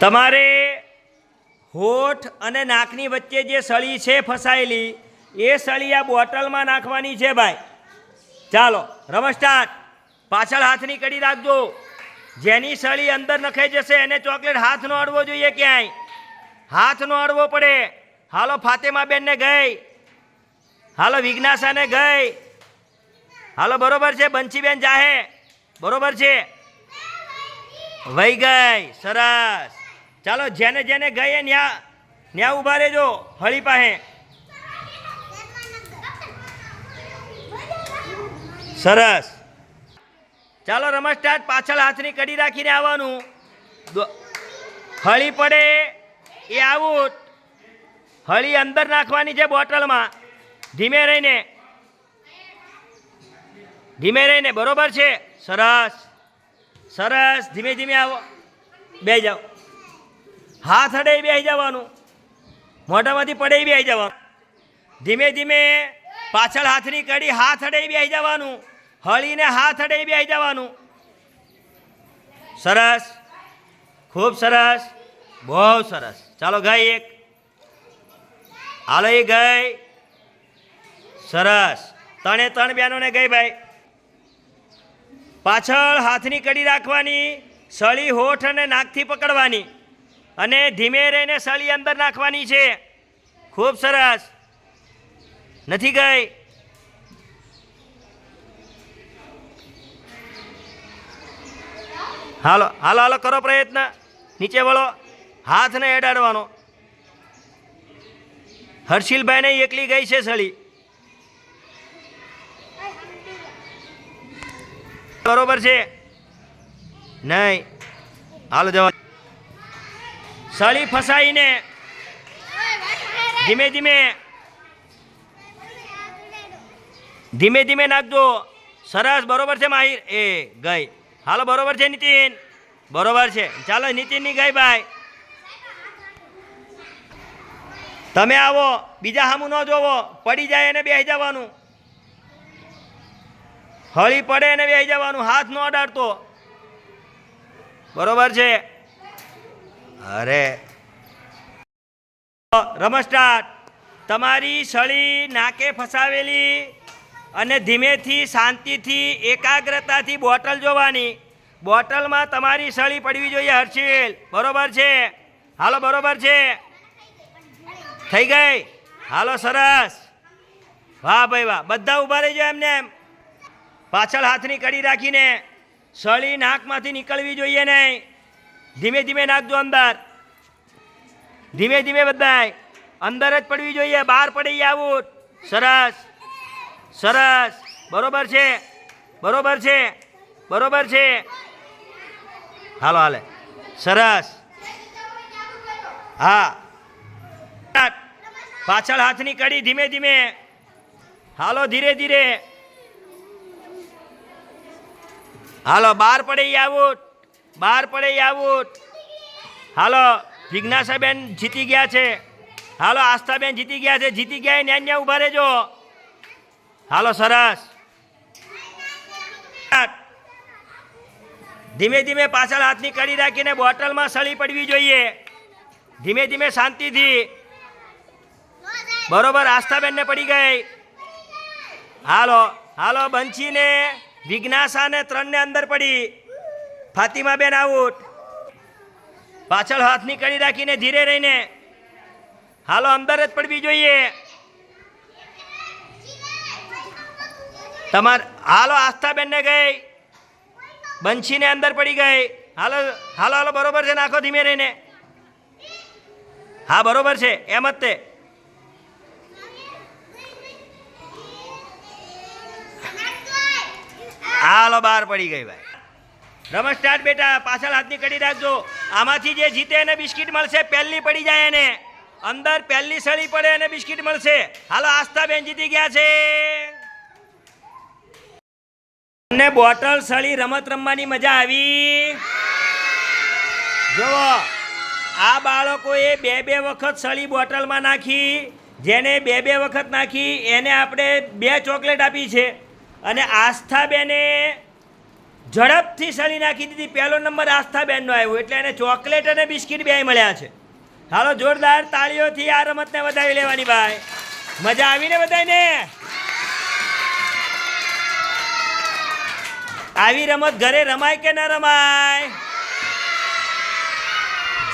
તમારે હોઠ અને નાકની વચ્ચે જે સળી છે ફસાયેલી, એ સળી આ બોટલમાં નાખવાની છે ભાઈ. ચાલો, રમત સ્ટાર્ટ પાછળ હાથની કડી રાખજો. જેની સળી અંદર નખાઈ જશે, એને ચોકલેટ હાથનો અડવો જોઈએ ક્યાંય. હાથનો અડવો પડે. હાલો ફાતેમા બેનને ગઈ. હાલો વિજ્ઞાસાને ગઈ. હાલો, બરોબર છે બંસીબેન જાહે. બરોબર છે. વહી ગઈ, સરસ. ચાલો જેને જેને ગઈએ ન્યા ન્યા ઊભા રહેજો, હળી પાસે. સરસ. ચાલો રમત પાછળ હાથની કડી રાખીને આવવાનું. હળી પડે, એ આઉટ. હળી અંદર નાખવાની છે બોટલમાં. ધીમે રહીને. ધીમે રહીને, બરોબર છે? સરસ. સરસ, ધીમે ધીમે આવો. બે જાઓ. હાથ અડે આવી જવાનું. મોઢામાંથી પડે બેસી જવાનું. ધીમે ધીમે પાછળ હાથની કડી હાથ અડે આવી જવાનું. હળીને હાથ અડે આવી જવાનું. સરસ. ખૂબ સરસ. બહુ સરસ. ચાલો ગઈ એક. હાલો એ ગઈ. સરસ. ત્રણે ત્રણ બહેનોને ગઈ ભાઈ. પાછળ હાથની કડી રાખવાની, સળી હોઠ અને નાકથી પકડવાની અને ધીમે રહીને સળી અંદર નાખવાની છે. ખૂબ સરસ. નથી ગઈ? હાલો હાલો હાલો, કરો પ્રયત્ન. નીચે વળો. હાથને એડાડવાનો. હર્ષિલભાઈને એકલી ગઈ છે સળી. બરોબર છે? નહીં. હાલ જવા. સળી ફસાઈને ધીમે ધીમે ધીમે ધીમે નાખજો. સરસ, બરોબર છે માહિર? એ, ગઈ. હાલો, બરોબર છે નીતિન? બરોબર છે. ચાલો, નીતિનની ગઈ ભાઈ તમે આવો, બીજા સામું ન જોવો. પડી જાય એને બેસી જવાનું. હળી પડે એને બેસી જવાનું, હાથ ન અડાડતો. બરોબર છે? અરે. રમત તમારી સળી નાકે ફસાવેલી અને ધીમેથી, શાંતિથી, એકાગ્રતાથી બોટલ જોવાની. બોટલમાં તમારી સળી પડવી જોઈએ, હર્ષિલ. બરોબર છે? હાલો, બરોબર છે? થઈ ગઈ? હાલો, સરસ. વાહ ભાઈ વાહ. બધા ઊભા જાય એમને એમ. પાછળ હાથની કડી રાખીને સળી નાકમાંથી નીકળવી જોઈએ નહીં. ધીમે ધીમે નાખજો અંદર. ધીમે ધીમે બધાય. અંદર જ પડવી જોઈએ. બહાર પડી આવું સરસ. સરસ. બરોબર છે. બરોબર છે. બરોબર છે. હાલો, હાલે. સરસ. હા. પાછળ હાથની કડી ધીમે ધીમે. હાલો, ધીરે ધીરે. હાલો બહાર પડે આવું બાર પડે આવું હાલો, જિજ્ઞાસાબેન જીતી ગયા છે. હાલો, આસ્થાબેન જીતી ગયા છે. જીતી ગયા ન્યા ન્યા ઊભા રહેજો. હાલો, સરસ. ધીમે ધીમે પાછળ હાથની કડી રાખીને બોટલમાં સળી પડવી જોઈએ. ધીમે ધીમે શાંતિથી. બરોબર, આસ્થાબેનને પડી ગઈ. હાલો હાલો બંસીને વિઘ્નાસાને ત્રણને અંદર પડી. ફાતિમાબેન આઉટ. પાછળ હાથની નીકળી રાખીને ધીરે રહીને. હાલો, અંદર જ પડવી જોઈએ. તમાર, હાલો, આસ્થાબેનને ગઈ. બંસીને અંદર પડી ગઈ. હાલો હાલો હાલો, બરોબર છે, નાખો ધીમે રહીને. હા, બરોબર છે, એમ જ તે. હાલો બહાર પડી ગઈ ભાઈ. નમસ્કાર બેટા, પાછળ હાથની કડી રાખજો. આમાંથી જે જીતે એને બિસ્કિટ મળશે, પહેલી પડી જાય એને. અંદર પહેલી સળી પડે એને બિસ્કિટ મળશે. હાલો, આસ્થા બેન જીતી ગયા છે. તમને બોટલ, સળી, રમત રમવાની મજા આવી. જુઓ, આ બાળકોએ બે બે વખત સળી બોટલમાં નાખી. જેને બે બે વખત નાખી, એને આપણે બે ચોકલેટ આપી છે. અને આસ્થાબેને ઝડપથી સળી નાખી દીધી. પહેલો નંબર આસ્થાબેનનો આવ્યો, એટલે એને ચોકલેટ અને બિસ્કિટ બે મળ્યા છે. હાલો, જોરદાર તાળીઓથી આ રમતને વધાવી લેવાની ભાઈ. મજા આવીને બધાને આવી રમત ઘરે રમાય કે ન રમાય?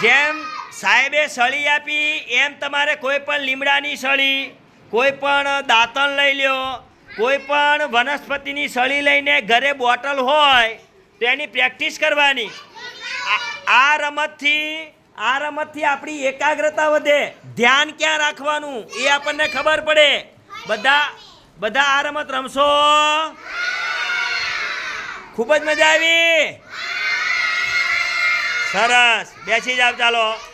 જેમ સાહેબે સળી આપી, એમ તમારે કોઈ પણ લીમડાની સળી, કોઈ પણ દાંતણ લઈ લ્યો કોઈ પણ વનસ્પતિની સળી લઈને ઘરે બોટલ હોય, તો એની પ્રેક્ટિસ કરવાની. આ- રમતથી, આ રમતથી આપણી એકાગ્રતા વધે. ધ્યાન ક્યાં રાખવાનું, એ આપણને ખબર પડે. બધા બધા આ રમત રમશો? ખૂબ જ મજા આવી. સરસ. બેસી જાવ ચાલો.